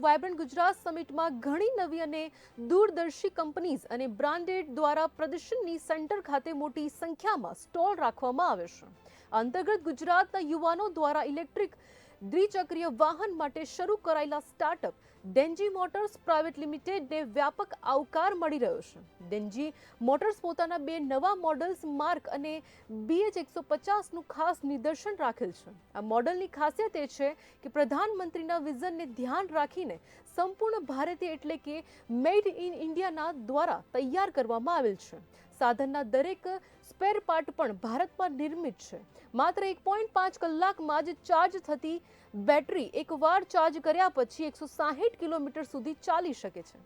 Vibrant Gujarat સમિટમાં ઘણી નવી અને દૂરદર્શી કંપનીઝ અને બ્રાન્ડેડ દ્વારા પ્રદર્શનની સેન્ટર ખાતે મોટી સંખ્યામાં સ્ટોલ રાખવામાં આવે છે. અંતર્ગત ગુજરાતના યુવાનો દ્વારા ઇલેક્ટ્રિક દ્વિચક્રીય વાહન માટે શરૂ કરાયેલા સ્ટાર્ટઅપ ડેન્જી મોટર્સ પ્રાઇવેટ લિમિટેડને વ્યાપક આવકાર મળી રહ્યો છે. ડેન્જી મોટર્સ પોતાના બે નવા મોડલ્સ માર્ક અને બીએચ એકસો પચાસનું ખાસ નિદર્શન રાખેલ છે. આ મોડલની ખાસિયત એ છે કે પ્રધાનમંત્રીના વિઝનને ધ્યાન રાખીને સંપૂર્ણ ભારતીય એટલે કે મેડ ઇન ઇન્ડિયાના દ્વારા તૈયાર કરવામાં આવેલ છે. સાધનના દરેક સ્પેર પાર્ટ પણ ભારતમાં નિર્મિત છે. માત્ર એક પોઈન્ટ પાંચ કલાકમાં જ ચાર્જ થતી બેટરી એકવાર ચાર્જ કર્યા પછી એકસો સાહીઠ કિલોમીટર સુધી ચાલી શકે છે.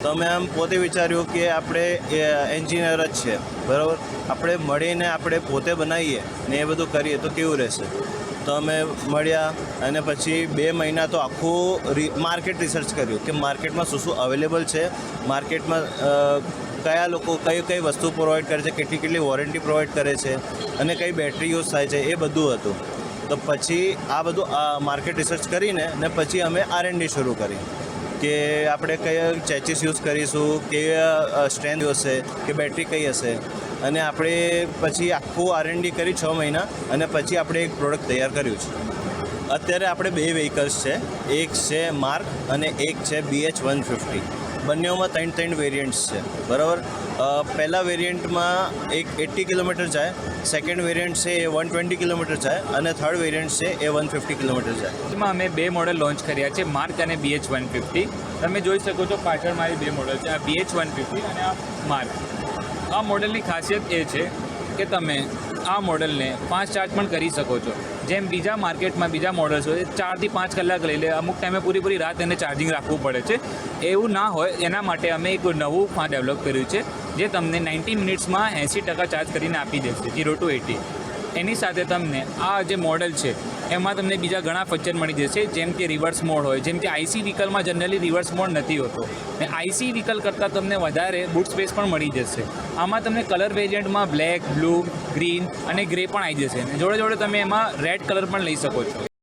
તો અમે આમ પોતે વિચાર્યું કે આપણે એન્જિનિયર જ છે, બરાબર? આપણે મળીને આપણે પોતે બનાવીએ ને એ બધું કરીએ તો કેવું રહેશે? તો અમે મળ્યા અને પછી બે મહિના તો આખું માર્કેટ રિસર્ચ કર્યું કે માર્કેટમાં શું શું અવેલેબલ છે. માર્કેટમાં કયા લોકો કઈ કઈ વસ્તુ પ્રોવાઈડ કરે છે, કેટલી કેટલી વોરંટી પ્રોવાઈડ કરે છે અને કઈ બેટરી યુઝ થાય છે એ બધું હતું. તો પછી આ બધું માર્કેટ રિસર્ચ કરીને ને પછી અમે આર ડી શરૂ કરી કે આપણે કયા ચેચીસ યુઝ કરીશું કે સ્ટ્રેન્થ હશે, કે બેટરી કઈ હશે. અને આપણે પછી આખું આરએનડી કરી છ મહિના અને પછી આપણે એક પ્રોડક્ટ તૈયાર કર્યું છે. અત્યારે આપણે બે વ્હીકલ્સ છે. એક છે માર્ક અને એક છે બીએચ વન ફિફ્ટી બંનેઓમાં ત્રણ ત્રણ વેરિયન્ટ્સ છે. બરાબર? પહેલાં વેરિયન્ટમાં એક એટી કિલોમીટર જાય સેકન્ડ વેરિયન્ટ છે એ વન ટ્વેન્ટી કિલોમીટર જાય અને થર્ડ વેરિયન્ટ છે એ વન ફિફ્ટી કિલોમીટર જાય. એમાં અમે બે મોડલ લોન્ચ કર્યા છે, માર્ક અને બીએચ વન ફિફ્ટી તમે જોઈ શકો છો પાછળ મારી બે મોડલ છે, આ બીએચ વન ફિફ્ટી અને આ માર્ક. આ મોડલની ખાસિયત એ છે કે તમે આ મોડલને પાંચ ચાર્જ પણ કરી શકો છો. જેમ બીજા માર્કેટમાં બીજા મોડલ્સ હોય, ચારથી પાંચ કલાક લઈ લે, અમુક ટાઈમે પૂરી પૂરી રાત એને ચાર્જિંગ રાખવું પડે છે. એવું ના હોય, એના માટે અમે એક નવું ફા ડેવલપ કર્યું છે, જે તમને નાઇન્ટી મિનિટ્સમાં એંસી ટકા ચાર્જ કરીને આપી દેશે જીરો ટુ એટી એની સાથે તમને આ જે મોડલ છે એમાં તમને બીજા ઘણા ફીચર મળી જશે, જેમ કે રિવર્સ મોડ હોય, જેમ કે આઈસી વ્હીકલમાં જનરલી રિવર્સ મોડ નથી હોતો. ને આઈસી વ્હીકલ કરતાં તમને વધારે બૂટ સ્પેસ પણ મળી જશે. આમાં તમને કલર વેરિયન્ટમાં બ્લેક બ્લુ ગ્રીન અને ગ્રે પણ આવી જશે. અને જોડે જોડે તમે એમાં રેડ કલર પણ લઈ શકો છો.